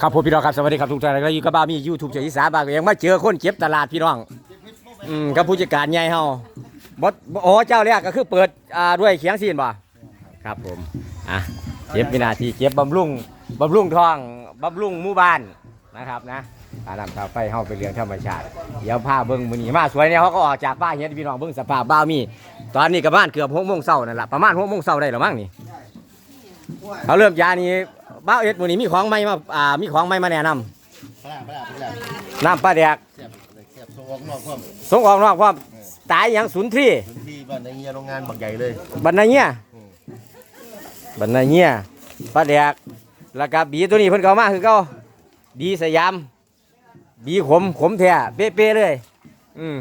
ครับผมพี่น้องครับสวัสดีครับทุกท่านแล้วก็อยู่กับบ้ามียูทูบเฉยอีสานบ้านก็ยังมาเจอคนเก็บตลาดพี่น้องอืมกับผู้จัดการใหญ่เฮาบดโอ้เจ้าแรกก็คือเปิดอ่าด้วยเขียงซีนบ่ครับผมอะเก็บวินาทีเก็บบำรุงบำรุงทองบำรุงหมู่บ้านนะครับนะอาน้ำตาไฟเฮาเป็นเรื่องธรรมชาติเดี๋ยวผ้าเบิ่งมื้อนี้มาสวยเนี่ยเขาก็ออกจากบ้านเฮ็ดพี่น้องเบิ่งสภาพบ้ามี ตอนนี้ก็ประมาณเกือบ6โมงเช้านั่นล่ะประมาณ6โมงเช้าได้แล้วมั้งนี่เขาเริ่มยานี้ บ้าวเอ็ดมื้อนี้มีของใหม่มาอ่ามีของใหม่มาแนะนำปลาปลาปลาน้ำปลาแดกเสียบเสียบส่งออกนอกความส่งออกนอกความตายอย่างสุนทรีพื้นที่บ้านในเงียโรงงานบางใหญ่เลยบรรณาเงี้ยบรรณาเงี้ยปลาแดกแล้วก็บีตัวนี้เพิ่นก็เอามาคือเก่าดีสยาม บีขมขมแท้เป๊ะๆเลยอืม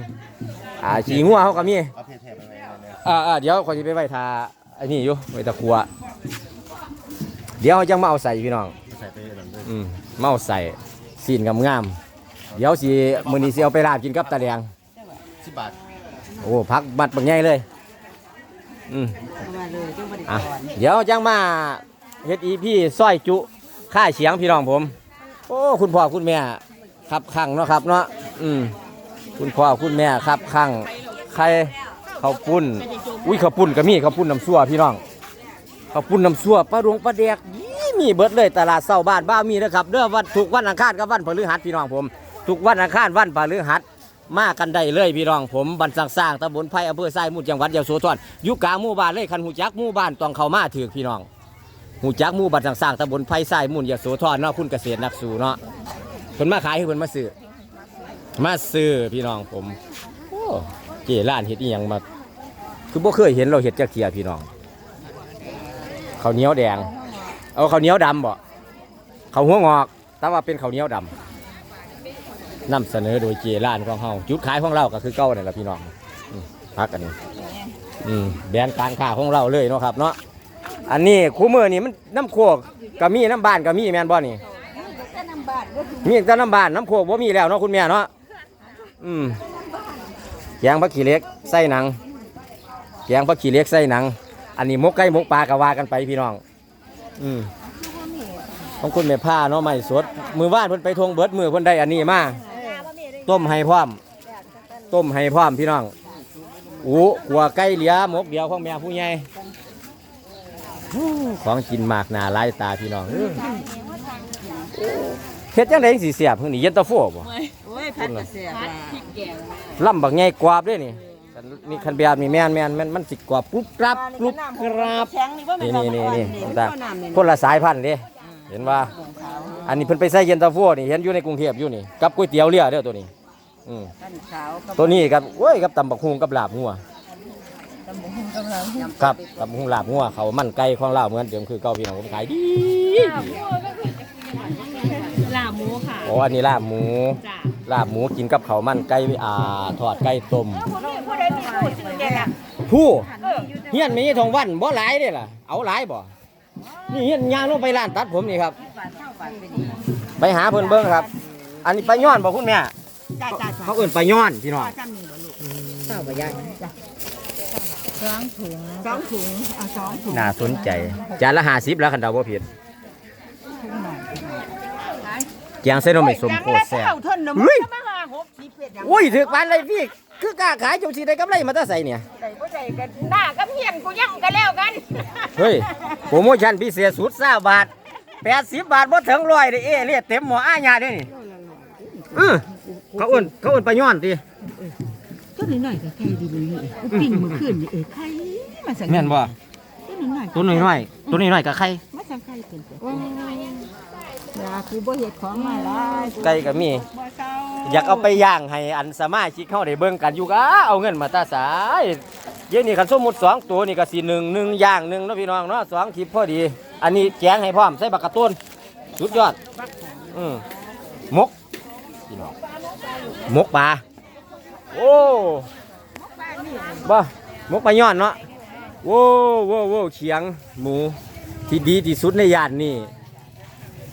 อ่าฉีงัวเขาก็มี เอาเพศแทบไปไว้เนี่ยอ่าอ่าเดี๋ยวขอจะไปไว้ทาไอ้นี่อยู่ไว้ตะครัว เดี๋ยวจังมาเอาใส่พี่น้องใส่ไปหลังด้วยอืมมาเอาใส่สีนงามๆเดี๋ยวสิมื้อนี้สิเอาไปลาบกินกับตาแดงสิบบาทโอ้พักบัดบักใหญ่เลยอืมมาเลยจังบริอะกรเดี๋ยวจังมาเฮ็ดอีพี่ซอยจุค่าเฉียงพี่น้องผม โอ้คุณพ่อคุณแม่ครับขังเนาะครับเนาะอืมคุณพ่อคุณแม่ครับขังใครข้าวปุ้นอุ้ยข้าวปุ้นก็มีข้าวปุ้นน้ำซั่วพี่น้อง ข้าวปุ้นน้ำซัวปลาดวงปลาแดกยี่มีเบิดเลยตลาดเศร้าบ้านบ้ามีนะครับเด้อวันทุกวันอังคารกับวันพฤหัสพี่น้องผมทุกวันอังคารวันพฤหัสมากันได้เลยพี่น้องผมบันสังสร้างตำบลไผ่อำเภอไส้มุดจังหวัดยะโสธรยู่กลางหมู่บ้านเลยคันหูจักหมู่บ้านต้องเข้ามาถือพี่น้องหูจักหมู่บ้านสังสร้างตำบลไผ่ไส้มุดยะโสธรเนาะคุณเกษตรนักสู่เนาะเพิ่นมาขายให้เพิ่นมาซื้อมาซื้อพี่น้องผมโอ้เจร้านเฮ็ดอีหยังมาคือบ่เคยเห็นเราเฮ็ดจักเทียพี่น้อง ข้าวเหนียวแดง เอาข้าวเหนียวดำบ่ข้าวหัวงอก แต่ว่าเป็นข้าวเหนียวดำนำเสนอโดยเจร้านของเฮาจุดขายของเราก็คือเก้านี่แหละพี่น้องอืมพักกันนี่อืมแบรนด์การค้าของเราเลยเนาะครับเนาะอันนี้คู่มือนี่มันน้ำโคกก็มีน้ำบ้านก็มีแม่นบ่นี่มีแต่น้ำบ้านน้ำโคกบ่มีแล้วเนาะคุณแม่เนาะอืมแกงผักขี้เหล็กใส่หนังแกงผักขี้เหล็กใส่หนัง อันนี้หมกไก่หมกปลาก็ว่ากันไปพี่น้อง อืมของคุณแม่ผ้าเนาะไม่สด มือว่านเพิ่นไปทวงเบิดมือเพิ่นได้อันนี้มาต้มให้พร้อม ต้มให้พร้อมพี่น้องอูขัวไก่เหลียหมกเดียวของแม่ผู้ใหญ่ฮู้ของกินมากหนาหลายตาพี่น้องเอ้ยเฮ็ดจังได๋สิเสียบมื้อนี้เย็นตาโฟบ่โอ้ยพัดกระเสียบลำบักใหญ่กวาบเด้นี่คั นนี่คันแบบนี่แม่นแม่นแม่นมันสิกวาบปุ๊บกรับปุ๊บกรับแข็งนี่ว่านี่นี่นี่นี่มันตาก็น้ำนี่คนละสายพันธุ์เด้เห็นว่า อันนี้เพิ่นไปใส่เย็นตาโฟนี่เห็นอยู่ในกรุงเทพอยู่นี่กับก๋วยเตี๋ยวเรือเด้อตัวนี้อืมตั้นขาวกับตัวนี้กับโอ้ยกับตำบักฮุงกับลาบงัวตำบกหุ่งกำลังครับตำบักฮุงลาบงัวเขามันไก่ของเราเหมือนเดิมคือเก่าพี่น้องผมขายดีลาบหมูค่ะโอ้อันนี้ลาบหมูจ้ะลาบหมูกินกับเขาวมันไก่อ่าทอดไก่ต้ม ผู้ใดมีผู้ซื้อเนี่ยล่ะผู้เฮียนมีทองวันบ่หลายเด้ล่ะ เอาหลายบ่ นี่เฮียนยางลงไปร้านตัดผมนี่ครับบาทเท่าบาทเป็นนี่ไปหาเพิ่นเบิ่งครับ อันนี้ไปย้อนบ่คุณแม่จ้าจ้าเขาเอื่นไปย้อนพี่น้องจ้ามีบ่ลูกเท่าบ่ยายจ้าสองถุงสองถุงเอาสองถุงน่าสนใจจานละ50แล้วคันเดาบ่ผิดแกงเส้นนมไม่สมโคตรแซ่บเท่านั้นเฮ้ยมาหาหกสิบเป็ดอย่างอุ้ยถือปานเลยพี่ คือกล้าขายจงสิได้กำไรมาแตาใส่เนี่ยใดบ่ใดกันหน้ากับเฮียนกูยังกันแล้วกันเฮ้ยโปรโมชั่นพิเศษสุดซาบาท80บาทบ่ถึงร้อยเด้เอเรียกเต็มหมออาญาเด้นี่เออเขาเอิ้นเขาเอิ้นไปย้อนติตัวน้อยๆก็ไข่ดีนี่กูปิ้งมื้อคืนนี่เออไข่มาสังแม่นบ่ตัวน้อยตัวน้อยๆตัวน้อยๆกับไข่ๆมาสังไข่เป็นตัวอย่ากูบ่เฮ็ดของมาหลายไก่ก็มีบ่เซา อยากเอาไปย่างให้อันสมาชิกเข้าได้เบิ่งกันอยู่ก็เอาเงินมาตาสายเดี๋ยวนี้คันสมมุติสองตัวนี่ก็สิหนึ่งหนึ่งย่างหนึ่งเนาะพี่น้องเนาะสองทิพพอดี อันนี้แจงให้พร้อมใส่บักกระต้นสุดยอดอืมมกพี่น้องมกปลาโอ้บ่มกปลาย้อนเนาะโว้โว้โว้เขียงหมูที่ดีที่สุดในย่านนี่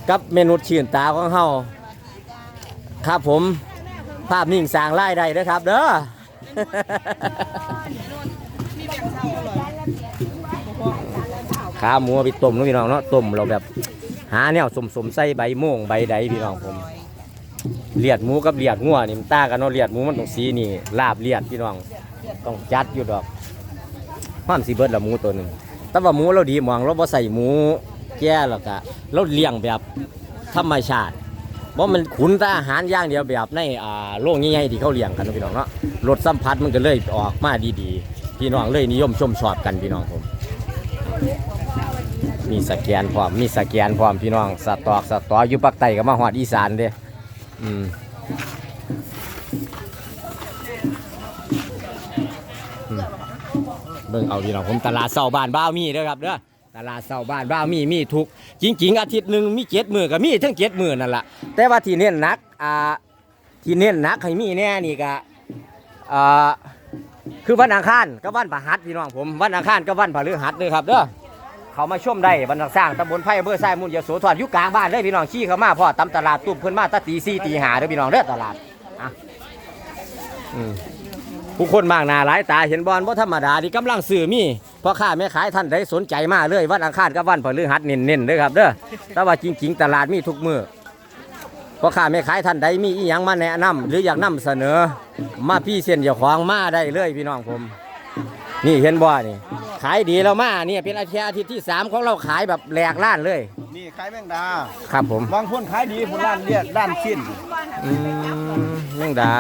กับเมนูชื่นตาของเฮา ครับผม ภาพนิ่งสางรายได้เด้อครับ เด้อขาหมูไปต้มนะพี่น้องเนาะต้มเราแบบหาแนวสมสมใส่ใบม่วงใบใดพี่น้องผมเลียดหมูกับเลียดงัวนี่มันต่างกันเนาะเลียดหมูมันต้องสีนี่ลาบเลียดพี่น้องต้องจัดอยู่ดอกความสีเบิดละหมูตัวหนึ่งแต่ว่าหมูเราดีหมองเราบ่ใส่หมูแก่แล้วก็เราเลี้ยงแบบธรรมชาติ บ่มันขุนแต่อาหารอย่างเดียวแบบในอ่าโรงใหญ่ๆที่เขาเลี้ยงกันพี่น้องเนาะรสสัมผัสมันก็เลยออกมาดีๆ พี่น้องเลยนิยมชมชอบกันพี่น้องผม มีสแกนพร้อมมีสแกนพร้อมพี่น้องสตอกสตออยู่ปักใต้ก็มาหอดอีสานเด้อืมเบิ่งเอาพี่น้องผมตลาดเสาบ้านบ้าวมีเด้อครับเด้อ ตลาดเสาบ้านบ้ามีมีทุกจริง ๆ อาทิตย์หนึ่งมีเจ็ดมือก็มีทั้งเจ็ดมือนั่นแหละแต่ว่าที่เน้นนักอ่าที่เน้นนักให้มีแน่นี่ก็อ่าคือวันอังคารกับวันพฤหัสพี่น้องผมวันอังคารกับวันพฤหัสเลยครับเด้อเขามาชมได้บรรทัสร้างตำบลไผ่อำเภอทรายมูลยโสธรอยู่กลางบ้านเลยพี่น้องขี่เข้ามาพ่อตำตลาดตุบเพิ่นมาตะตีสี่ตีหาเด้อพี่น้องเด้อตลาดอะอืมผู้คนมากหนาหลายตาเห็นบอลบ่ธรรมดาที่กำลังซื้อมี พ่อค้าแม่ขายท่านใดสนใจมาเลยวันอังคารกับวันพฤหัสเน้นๆเด้อครับเด้อแต่ว่าจริง ๆ ตลาดมีทุกมื้อพ่อค้าแม่ขายท่านใดมีอีหยังมาแนะนำหรืออยากนำเสนอ มาพี่เส้นเจ้าของมาได้เลยพี่น้องผม นี่เห็นบ่นี่ ขายดีแล้วมาเนี่ยเป็นอาทิตย์อาทิตย์ที่สามของเราขายแบบแหลกล้านเลย นี่ขายแมงดาครับผมบางคนขายดีผลด้านเลียดด้านชิ้นอืมแมงดา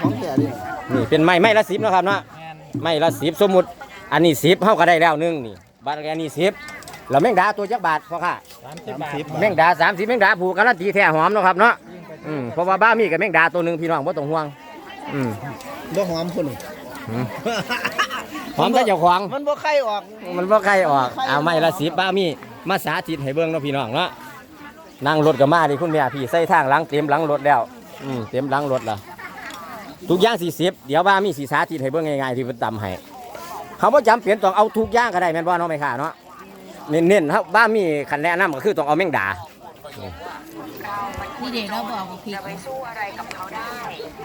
ของแก่ดินี่เป็นไม้ไม้ละสิบนาะครับเนาะ ไม้ละสิบสมมุติ อันนี้สิบเฮาก็ได้แล้วหนึงนี่บาทอันนี้สิบแล้วแมงดาตัวจักบาทพ่อค่ะ สามสิบแมงดาสามสิบแมงดาผูกการันตีแท้หอมเนาะครับเนาะอืมเพราะว่าบ้ามีกับแมงดาตัวหนึ่งพี่น้องบ่ต้องห่วง อืม บ่หอมคนหนึ่งหอมแต่เจ้าของ มันบ่ไข่ออก มันบ่ใครออกเอาไม่ละสิบบ้ามีมาสาธิตให้เบิ่งเนาะพี่น้องเนาะนั่งรถกับมาดิคุณแม่พี่ใส่ทางหลังเต็มหลังรถแล้วอืมเต็มหลังรถแล้ว ทุกอย่างสี่สิบเดี๋ยวบ้ามีสีสาธิตให้เบิ่งง่ายๆที่เพิ่นตำให้เขาบ่จำเป็นต้องเอาทุกอย่างก็ได้แม่นบ่เนาะแม่ค้าเนาะเน้นๆครับบ้ามีคันแนะนำก็คือต้องเอาแมงดานี่เด็กเราบอกว่าพริก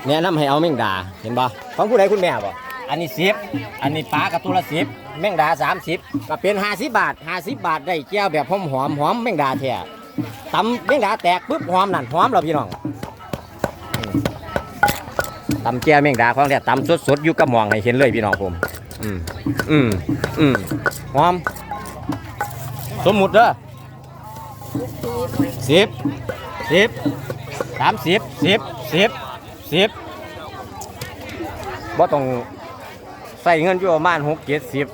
แนะนำให้เอาแมงดาเห็นบ่ของผู้ใดคุณแม่บ่อันนี้สิบอันนี้ปลากระตัวละสิบแมงดาสามสิบก็เป็นห้าสิบบาทห้าสิบบาทได้แก้วแบบหอมหอมๆหอมแมงดาแท้ตำแมงดาแตกปุ๊บหอมนั่นหอมแล้วพี่น้องอืม ตำแก้วแมงดาของแท้ตำสดๆอยู่กับหมองให้เห็นเลยพี่น้องผม อืมอืมอืมหอม สมมุติเด้อสิบสิบสามสิบสิบสิบสิบบ่ต้องใส่เงินอยู่ประมาณหกเจ็ดสิบ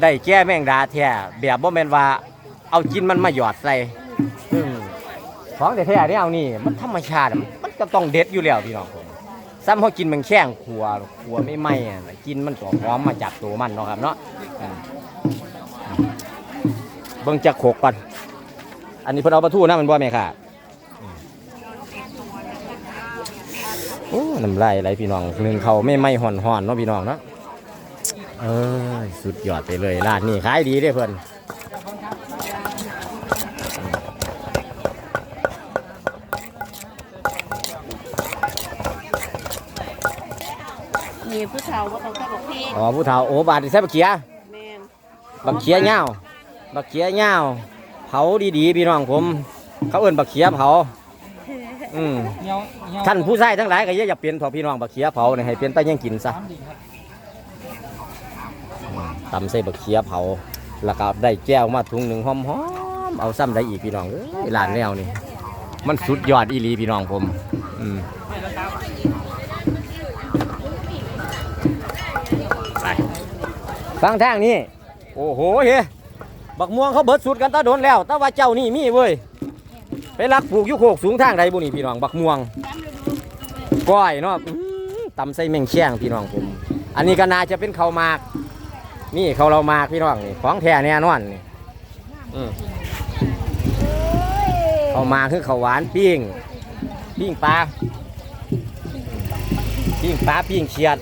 ได้แก้แมงดาแท้แบบบ่แม่นว่า เอากินมันมาหยอดใส่ของแท้เนี่ยเอานี่ มันธรรมชาติมันก็ต้องเด็ดอยู่แล้วพี่น้องผ ซ้ำเขากินมันแข้งขัวขัวไม่ไหม้อะกินมันก็หอมมาจากตัวมันเนาะครับเนาะเบิ่งจักโขกก่อนอันนี้เพิ่นเอาปลาทูนะมันบ่แม่ค่ะโอ้น้ำลายไหลพี่น้องหนึ่งเขาไม่ไหม่ห่อนห่อนๆเนาะพี่น้องเนาะเอ้ยสุดยอดไปเลยร้านนี้ขายดีเด้เพิ่น มีผู้ชายว่าเขาก็บอกพี่อ๋อผู้เฒ่าโอ้บาดนี่ใส่บักเขียแมนบักเขียเงาวบักเขียเงาวเผาดีๆพี่น้องผม เขาเอิ้นบักเขียเผาอืมท่านผู้ชายทั้งหลายก็อย่าเปลี่ยนพอพี่น้องบักเขียเผาเนี่ยให้เปลี่ยนไปยังกินซะตำใส่บักเขียเผา แล้วก็ได้แก้วมาถุงหนึ่งหอมๆเอาซ้ำได้อีกพี่น้องเอ้ยร้านแนวนี่มันสุดยอดอีหลีพี่น้องผม อืมไป ฟังทางนี้โอ้โหเฮบักม่วงเขาเบิดสุดกันตาโดนแล้วแต่ว่าเจ้านี่มีเว้ยไปรักปลูกยุโคกสูงทางใดบุนี่พี่น้องบักม่วงก้อยเนาะอื้อตำใส่แมงแข้งพี่น้องผม อันนี้ก็น่าจะเป็นเขาวหมาก นี่เขาวเราหมากพี่น้องนี่ของแท้แน่นอนนี่อืมข้าวหมากคือเขาวหวานปิ้งปิ้งปลาปิ้งปลาปิ้งเขียด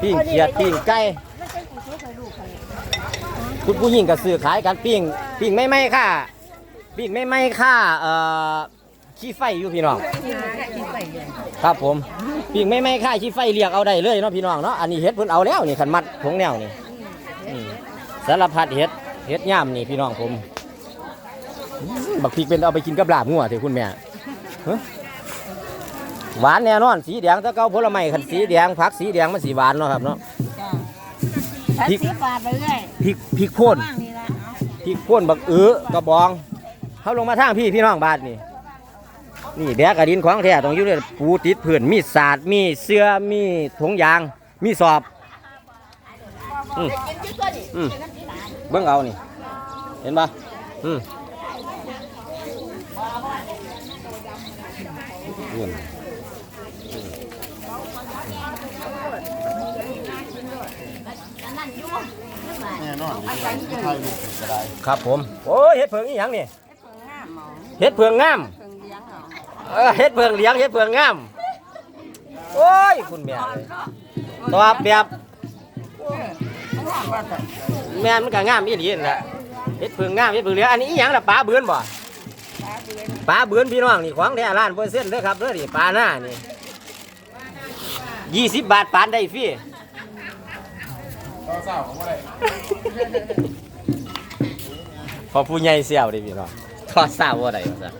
ปิ้งเขียดปิ้งไก่ คุณผู้หญิงก็ซื้อขายกันปิ้งปิ้งไม่ไม่ค่ะปีกไม่ไหม่ค่าเอ่อขี้ไฟอยู่พี่น้อง ครับผมปีกไม่ไหม่ค่าขี้ไฟเรียกเอาได้เลยเนาะพี่น้องเนาะอันนี้เฮ็ดเพิ่นเอาแล้วนี่ขันมัดทงแนวนี่สารพัดเฮ็ดเฮ็ดย่ามนี่พี่น้องผมบักพริกเป็นเอาไปกินกับลาบงัวเถอะคุณแม่หวานแน่นอนสีแดงถ้าเก้าผลไม้คันสีแดงผักสีแดงมันสีหวานเนาะครับเนาะ พริกสิบบาทไปเรื่อยพริกพริกโพ่นว่างนี่ละเอาพริกโพ่นบักอื้อกระบองเขาลงมาทางพี่พี่น้องบาทนี่นี่แบกกระดินของแท้ต้องอยู่ในปูติดพื้นมีสาดมีเสื้อมีถุงยาง มีสอบอืมอืมเบิ่งเอานี่ เห็นปะอืมอ้วน แน่นอนไทยลูกก็ได้ครับผม โอ้ยเห็ดเผืองอีหยังนี่เห็ดเผืองงามเออเห็ดเผืองเลี้ยงเห็ดเผืองงาม โอ้ยคุณแม่เลยตอบแบบแม่นมันก็งามอีหลีนั่นแหละเห็ดเผืองงามเห็ดเผืองเลี้ยงอันนี้อีหยังล่ะปลาเบือนบ่ปลาเบือนพี่น้องนี่ของแท้ล้านเปอร์เซ็นต์เด้อครับเด้อนี่ปลาหน้านี่ยี่สิบบาทปานได้ฟรี พอผู้ใหญ่เสี่ยวเดิพี่น้องทอดซาบ่ได้ว่าซะ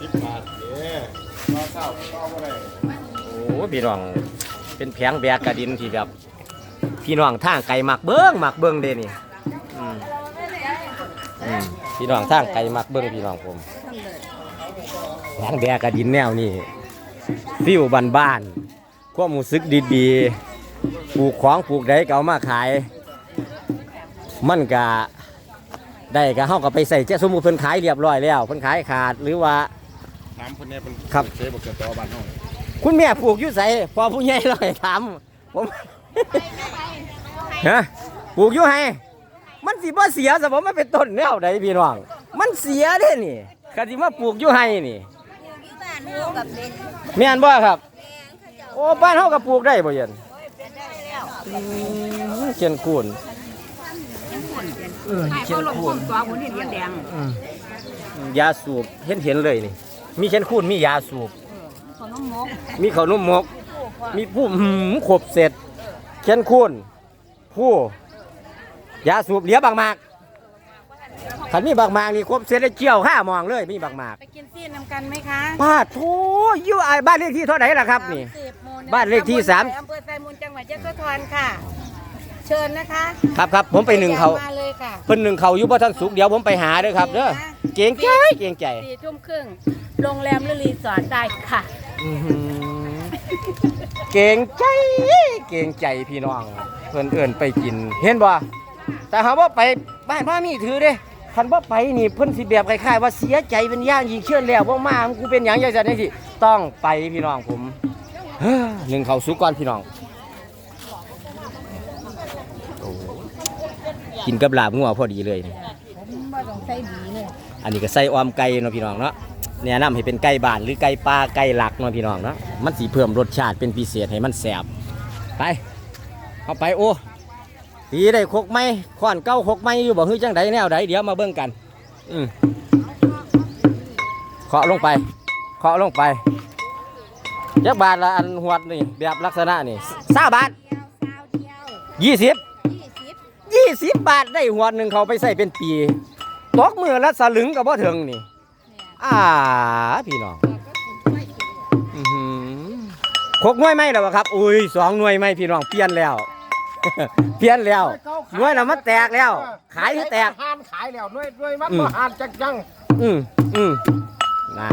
สิบบาทเด้อเศร้าเศร้าก็ได้โอ้พี่น้อง เป็นแผงแบกกระดินที่แบบ พี่น้องทางไกลมักเบิ้งมักเบิ้งเด้นี่อืมอืมพี่น้องทางไกลมักเบิ้งพี่น้องผมแผงแบกกระดินแนวนี้ฟิวบ้านๆความรู้สึกดีๆ ปลูกของปลูกใดก็เอามาขาย มันก็ได้ก็เฮาก็ไปใส่เจ้าสมมุติเพิ่นขายเรียบร้อยแล้วเพิ่นขายขาดหรือว่า น้ำคนนี้เป็นครับเจ๊บอกเกิดตัวบ้านห้องคุณแม่ปลูกอยู่ไสพอผู้ใหญ่เราให้ถามผมฮะปลูกอยู่ไห้มันสิบ่เสียสมมติมันเป็นต้นแนวใดพี่น้องมันเสียเด้นี่กะสิมาปลูกอยู่ไห้นี่แม่นบ่ครับโอ้บ้านเฮาก็ปลูกได้บ่เย็นอืม เขียนคูนเออเขียนคูนตัวคนเห็นแดงอืมยาสูบเห็นเห็นเลยนี่ มีเขียนคูนมียาสูบ ขนมมกมีข้าวนุ่มมก มีผู้หืมขบเสร็จเขียนคูนผู้ยาสูบเหลียบางหมากขันมีบางหมากนี่ครบเสร็จได้เกี่ยวข้ามองเลยมีบางหมากไปกินซีนนำกันไหมคะป้าโถอยู่ไอ้บ้านเลขที่เท่าไหร่ล่ะครับนี่สิบหมู่ะบ้านเลขที่สาม อำเภอไซมูล จังหวัดยะโสธรค่ะ เชิญนะคะครับครับผมไปหนึ่งเขามาเลยค่ะ เพิ่นหนึ่งเขาอยู่บ่ทันสุกเดี๋ยวผมไปหาเด้อครับเด้อเก่งใจเก่งใจสี่ทุ่มครึ่งโรงแรมหรือรีสอร์ทได้ค่ะ อื้อหือเก่งใจเก่งใจพี่น้องเพิ่นเอิ้นไปกิน เห็นบ่แต่หาว่าไปบ้านพ่อมีถือเด้คันบ่ไปนี่เพิ่นสิแบบคล้ายๆว่าเสียใจเป็นอย่างยิ่งเชื่อแล้วบ่มากูเป็นหยังจังซั่นจังซี่ต้องไปพี่น้องผมเฮ้อหนึ่งเขาสุกก่อนพี่น้องโอ้ กินกับลาบงัวพอดีเลยนี่ผมไม่ต้องใส่ดีเลยอันนี้ก็ใส่ออมไก่เนาะพี่น้องเนาะแนะนำให้เป็นไก่บ้านหรือไก่ป่าไก่หลักเนาะพี่น้องเนาะมันสีเพิ่มรสชาติเป็นพิเศษให้มันแซ่บไปเข้าไปโอ้ตีได้คกไหมข้อนเก้าคกไหมอยู่บ่ฮือจังใดแนวใดเดี๋ยวมาเบิ่งกันอืมเคาะลงไปเคาะลงไปจักบาทละอันหวดนี่แบบลักษณะนี่สาบาทยี่สิบ ยี่สิบบาทได้หัวหนึ่งเขาไปใส่เป็นปีตกมือละสลึงกับบ่ถึงนี่ อ่า พี่น้องอื้อหือคกหน่วยไหมแล้ววะครับ อุ้ยสองหน่วยไหมพี่น้องเปลี่ยนแล้ว เปลี่ยนแล้วหน่วยน่ะมันแตกแล้ว ขายคือแตกหานขายแล้วด้วยด้วยมันอืมบ่หานจักจังอืมอืมนะ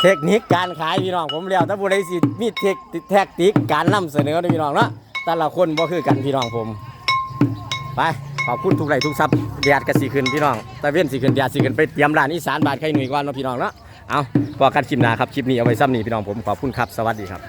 เทคนิคการขายพี่น้องผมแล้วถ้าผู้ใดสิมีเทคแท็กติกการนำเสนอเด้อพี่น้องเนาะแต่ละคนบ่คือกันพี่น้องผม ไปขอบคุณทุกไรทุกซับเดียดก็สิขึ้นพี่น้องตะเว้นสีขึ้นเดียดสีขึ้นไปเตรียมร้านอีสานบาทใครหนุ่ยก่อนเนาะพี่น้องเนาะเอาพอกันคลิปหน้าครับคลิปนี้เอาไว้ซ้ำนี่พี่น้องผมขอบคุณครับสวัสดีครับ